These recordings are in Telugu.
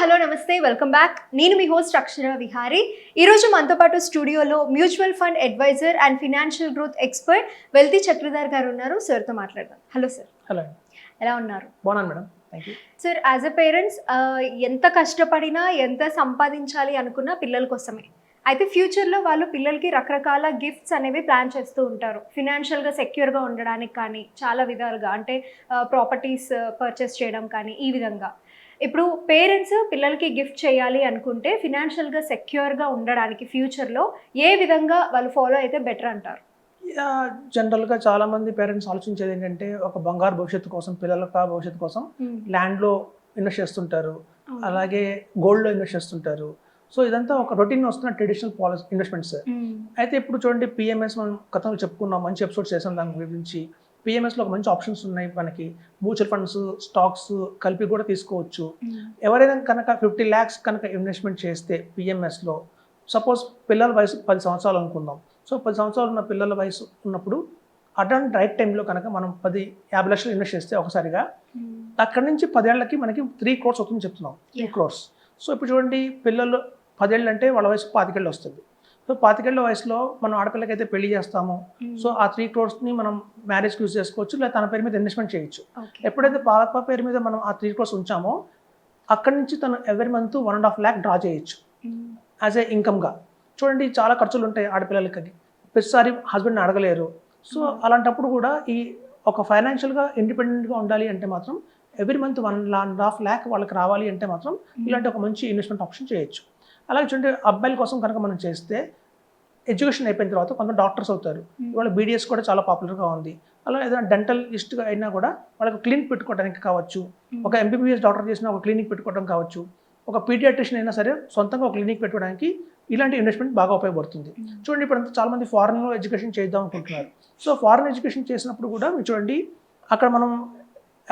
హలో నమస్తే. Welcome back. నేను మీ హోస్ట్ అక్షర విహారీ. ఈరోజు మనతో పాటు స్టూడియోలో mutual fund advisor and financial growth expert wealthy Chakradhar garu ఉన్నారు. సార్తో మాట్లాడదాం. Hello sir. హలో. ఎలా ఉన్నారు? బాగున్నాను madam. Sir as a parents ఎంత కష్టపడినా ఎంత సంపాదించాలి అనుకున్నా పిల్లల కోసమే. అయితే ఫ్యూచర్లో వాళ్ళు పిల్లలకి రకరకాల గిఫ్ట్స్ అనేవి ప్లాన్ చేస్తూ ఉంటారు. ఫినాన్షియల్గా సెక్యూర్గా ఉండడానికి కానీ చాలా విధాలుగా అంటే ప్రాపర్టీస్ పర్చేస్ చేయడం కానీ ఈ విధంగా. ఇప్పుడు పేరెంట్స్ పిల్లలకి గిఫ్ట్ చేయాలి అనుకుంటే ఫినాన్షియల్గా సెక్యూర్గా ఉండడానికి ఫ్యూచర్లో ఏ విధంగా వాళ్ళు ఫాలో అయితే బెటర్ అంటారు? జనరల్గా చాలా మంది పేరెంట్స్ ఆలోచించేది ఏంటంటే ఒక బంగారు భవిష్యత్తు కోసం పిల్లల భవిష్యత్తు కోసం ల్యాండ్లో ఇన్వెస్ట్ చేస్తుంటారు. అలాగే గోల్డ్లో ఇన్వెస్ట్ చేస్తుంటారు. సో ఇదంతా ఒక రొటీన్ వస్తున్న ట్రెడిషనల్ పాలసీ ఇన్వెస్ట్మెంట్స్. అయితే ఇప్పుడు చూడండి పిఎంఎస్ మనం గతంలో చెప్పుకున్నాం మంచి ఎపిసోడ్స్ చేసాం దాని గురించి. పిఎంఎస్లో ఒక మంచి ఆప్షన్స్ ఉన్నాయి మనకి. మ్యూచువల్ ఫండ్స్ స్టాక్స్ కలిపి కూడా తీసుకోవచ్చు. ఎవరైనా కనుక ఫిఫ్టీ ల్యాక్స్ కనుక ఇన్వెస్ట్మెంట్ చేస్తే పిఎంఎస్లో సపోజ్ పిల్లల వయసు పది సంవత్సరాలు అనుకుందాం. సో పది సంవత్సరాలు ఉన్న పిల్లల వయసు ఉన్నప్పుడు అటువంటి రైట్ టైంలో కనుక మనం పది యాభై లక్షలు ఇన్వెస్ట్ చేస్తే ఒకసారిగా అక్కడి నుంచి పదేళ్ళకి మనకి త్రీ క్రోర్స్ అవుతుంది చెప్తున్నాం. త్రీ. క్రోర్స్ సో ఇప్పుడు చూడండి పిల్లలు పదేళ్ళు అంటే వాళ్ళ వయసు పాతికేళ్ళు వస్తుంది. సో పాతికేళ్ళ వయసులో మనం ఆడపిల్లకి అయితే పెళ్ళి చేస్తామో. సో ఆ త్రీ క్రోర్స్ని మనం మ్యారేజ్కి యూజ్ చేసుకోవచ్చు లేదా తన పేరు మీద ఇన్వెస్ట్మెంట్ చేయొచ్చు. ఎప్పుడైతే పాప పేరు మీద మనం ఆ త్రీ క్రోర్స్ ఉంచామో అక్కడి నుంచి తను ఎవరి month one and half lakh draw చేయొచ్చు. యాజ్ ఏ ఇన్కమ్గా. చూడండి చాలా ఖర్చులు ఉంటాయి ఆడపిల్లలకి. ప్రతిసారి హస్బెండ్ని అడగలేరు. సో అలాంటప్పుడు కూడా ఈ ఒక ఫైనాన్షియల్గా ఇండిపెండెంట్గా ఉండాలి అంటే మాత్రం every month one and half lakh వాళ్ళకి రావాలి అంటే మాత్రం ఇలాంటి ఒక మంచి ఇన్వెస్ట్మెంట్ ఆప్షన్ చేయొచ్చు. అలాగే చూడండి అబ్బాయిల కోసం కనుక మనం చేస్తే ఎడ్యుకేషన్ అయిపోయిన తర్వాత కొంత డాక్టర్స్ అవుతారు. ఇవాళ బీడిఎస్ కూడా చాలా పాపులర్గా ఉంది. అలా ఏదైనా డెంటల్ లిస్ట్గా అయినా కూడా వాళ్ళకి క్లినిక్ పెట్టుకోవడానికి కావచ్చు. ఒక ఎంబీబీఎస్ డాక్టర్ చేసిన ఒక క్లినిక్ పెట్టుకోవడం కావచ్చు. ఒక పీడియాట్రిషియన్ అయినా సరే సొంతంగా ఒక క్లినిక్ పెట్టుకోవడానికి ఇలాంటి ఇన్వెస్ట్మెంట్ బాగా ఉపయోగపడుతుంది. చూడండి ఇప్పుడు అంతా చాలా మంది ఫారెన్లో ఎడ్యుకేషన్ చేద్దాం అనుకుంటున్నారు. సో ఫారెన్ ఎడ్యుకేషన్ చేసినప్పుడు కూడా మీరు చూడండి అక్కడ మనం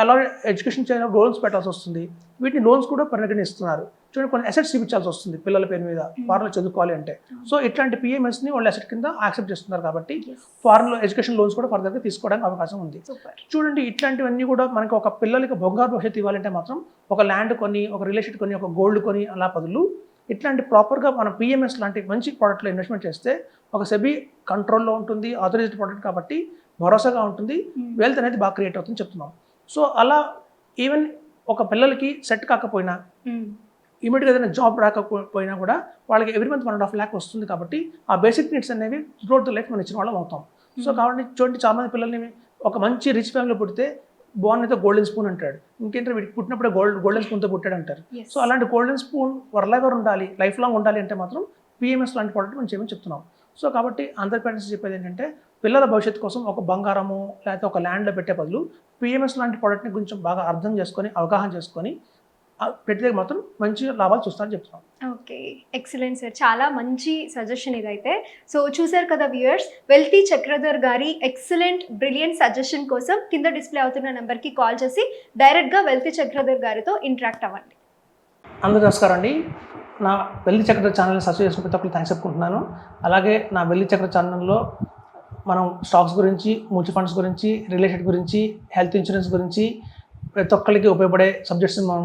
ఎలా ఎడ్యుకేషన్ చేయడం లోన్స్ పెట్టాల్సి వస్తుంది. వీటిని లోన్స్ కూడా పరిగణిస్తున్నారు. చూడండి కొన్ని అసెట్స్ చూపించాల్సి వస్తుంది పిల్లల పేరు మీద ఫారెన్లో చదువుకోవాలి అంటే. సో ఇట్లాంటి పిఎంఎస్ని వాళ్ళు అసెట్ కింద యాక్సెప్ట్ చేస్తున్నారు కాబట్టి ఫారెన్లో ఎడ్యుకేషన్ లోన్స్ కూడా ఫర్దర్గా తీసుకోవడానికి అవకాశం ఉంది. చూడండి ఇట్లాంటివన్నీ కూడా మనకి ఒక పిల్లలకి బంగారు భవిష్యత్తు ఇవ్వాలంటే మాత్రం ఒక ల్యాండ్ కొని ఒక రియల్ ఎస్టేట్ కొని ఒక గోల్డ్ కొని అలా బదులు ఇట్లాంటి ప్రాపర్గా మనం పిఎంఎస్ లాంటి మంచి ప్రోడక్ట్లో ఇన్వెస్ట్మెంట్ చేస్తే ఒక సెబీ కంట్రోల్లో ఉంటుంది ఆథరైజ్డ్ ప్రోడక్ట్ కాబట్టి భరోసాగా ఉంటుంది. వెల్త్ అనేది బాగా క్రియేట్ అవుతుంది చెప్తున్నాం. సో అలా ఈవెన్ ఒక పిల్లలకి సెట్ కాకపోయినా ఇమీడియట్గా ఏదైనా జాబ్ రాకపోయినా కూడా వాళ్ళకి every month one and half lakh వస్తుంది కాబట్టి ఆ బేసిక్ నీడ్స్ అనేవి త్రూఅవుట్ ద లైఫ్ మనం ఇచ్చిన వాళ్ళం అవుతాం. సో కాబట్టి చూడండి చాలా మంది పిల్లల్ని ఒక మంచి రిచ్ ఫ్యామిలీలో పుడితే బాన్ అయితే గోల్డెన్ స్పూన్ అంటాడు. ఇంకేంటంటే వీడికి పుట్టినప్పుడే గోల్డ్ గోల్డెన్ స్పూన్తో పుట్టాడు అంటారు. సో అలాంటి గోల్డెన్ స్పూన్ వరలెవర్ ఉండాలి లైఫ్ లాంగ్ ఉండాలి అంటే మాత్రం పిఎంఎస్ లాంటి ప్రోడక్ట్ మనం చేయమని చెప్తున్నాం. సో కాబట్టి అందరి పేరెంట్స్ చెప్పేది ఏంటంటే పిల్లల భవిష్యత్తు కోసం ఒక బంగారము లేకపోతే ఒక ల్యాండ్లో పెట్టే బదులు పిఎంఎస్ లాంటి ప్రోడక్ట్ని కొంచెం బాగా అర్థం చేసుకొని అవగాహన చేసుకొని ఆ పెట్టేది మాత్రం మంచి లాభాలు చూస్తారని చెప్తున్నాం. ఓకే. ఎక్సలెంట్ సార్ చాలా మంచి సజెషన్ ఇదైతే. సో చూసారు కదా వ్యూయర్స్ వెల్తీ చక్రధర్ గారి ఎక్సలెంట్ బ్రిలియంట్ సజెషన్ కోసం కింద డిస్ప్లే అవుతున్న నెంబర్కి కాల్ చేసి డైరెక్ట్గా వెల్తీ చక్రధర్ గారితో ఇంటరాక్ట్ అవ్వండి. అందరూ నమస్కారం అండి. నా వెల్లి చక్ర ఛానల్ని సబ్స్క్రైబ్ చేసుకున్న ప్రతి ఒక్కరు థ్యాంక్స్ చెప్పుకుంటున్నాను. అలాగే నా వెల్లి చక్ర ఛానల్లో మనం స్టాక్స్ గురించి మ్యూచువల్ ఫండ్స్ గురించి రియల్ ఎస్టేట్ గురించి హెల్త్ ఇన్సూరెన్స్ గురించి ప్రతి ఒక్కరికి ఉపయోగపడే సబ్జెక్ట్స్ని మనం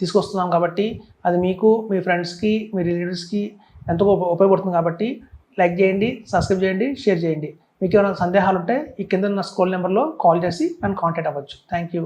తీసుకొస్తున్నాం కాబట్టి అది మీకు మీ ఫ్రెండ్స్కి మీ రిలేటివ్స్కి ఎంతో ఉప- ఉపయోగపడుతుంది కాబట్టి లైక్ చేయండి సబ్స్క్రైబ్ చేయండి షేర్ చేయండి. మీకు ఏమైనా సందేహాలు ఉంటే ఈ కింద ఉన్న స్కూల్ నెంబర్లో కాల్ చేసి నన్ను కాంటాక్ట్ అవ్వచ్చు. Thank you.